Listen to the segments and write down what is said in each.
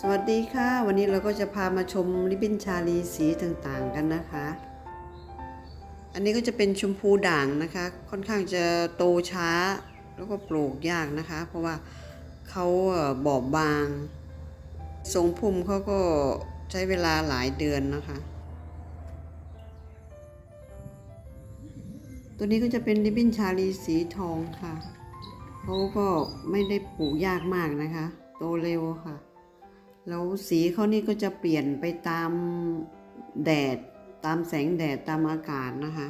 สวัสดีค่ะ วันนี้เราก็จะพามาชมริบบิ้นชาลีสีต่างๆกันนะคะ อันนี้ก็จะเป็นชมพูด่างนะคะ ค่อนข้างจะโตช้า แล้วก็ปลูกยากนะคะ เพราะว่าเขาบอบบางทรงพุ่มเขาก็ใช้เวลาหลายเดือนนะคะ ตัวนี้ก็จะเป็นริบบิ้นชาลีสีทองค่ะเขาก็ไม่ได้ปลูกยากมากนะคะ โตเร็วค่ะ แล้วสีเขานี่ก็จะเปลี่ยนไปตามแดด ตามแสงแดดตามอากาศนะคะ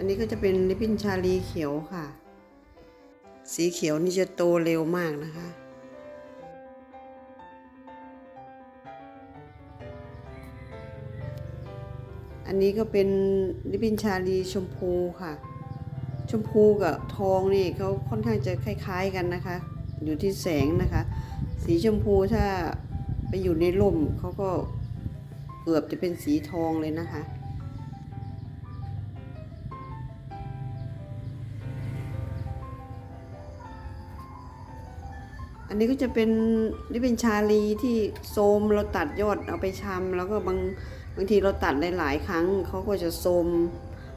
อันนี้ก็จะเป็นริบบิ้นชาลีเขียวค่ะ สีเขียวนี่จะโตเร็วมากนะคะ อันนี้ก็เป็นริบบิ้นชาลีชมพูค่ะ ชมพูกับทองนี่เขาค่อนข้างจะคล้ายๆกันนะคะ อยู่ที่แสงนะคะ สีชมพูถ้าไปอยู่ในร่มเขาก็เกือบจะเป็นสีทองเลยนะคะ อันนี้ก็จะเป็นนี่เป็นชาลีที่โซมเราตัดยอดเอาไปชำแล้วก็บางบางทีเราตัดหลายๆครั้งเขาก็จะโซม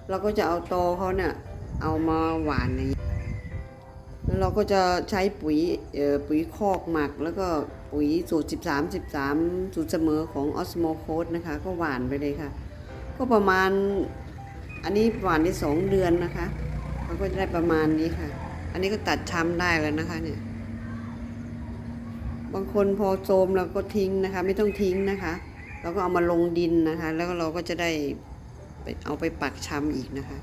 เราก็จะเอาตอเขาเนี่ยเอามาหวานอย่างนี้แล้วเราก็จะใช้ปุ๋ยเอ่อปุ๋ยคอกหมัก แล้วก็ปุ๋ยสูตร 13 13 สูตรเสมอของออสโมโคสนะคะ ก็หวานไปเลยค่ะ ก็ประมาณอันนี้หวานได้สองเดือนนะคะเราก็จะได้ประมาณนี้ค่ะ อันนี้ก็ตัดชำได้แล้วนะคะเนี่ย บางคนพอโซมเราก็ทิ้งนะคะ ไม่ต้องทิ้งนะคะเราก็เอามาลงดินนะคะ แล้วเราก็จะได้เอาไปปักชำอีกนะคะ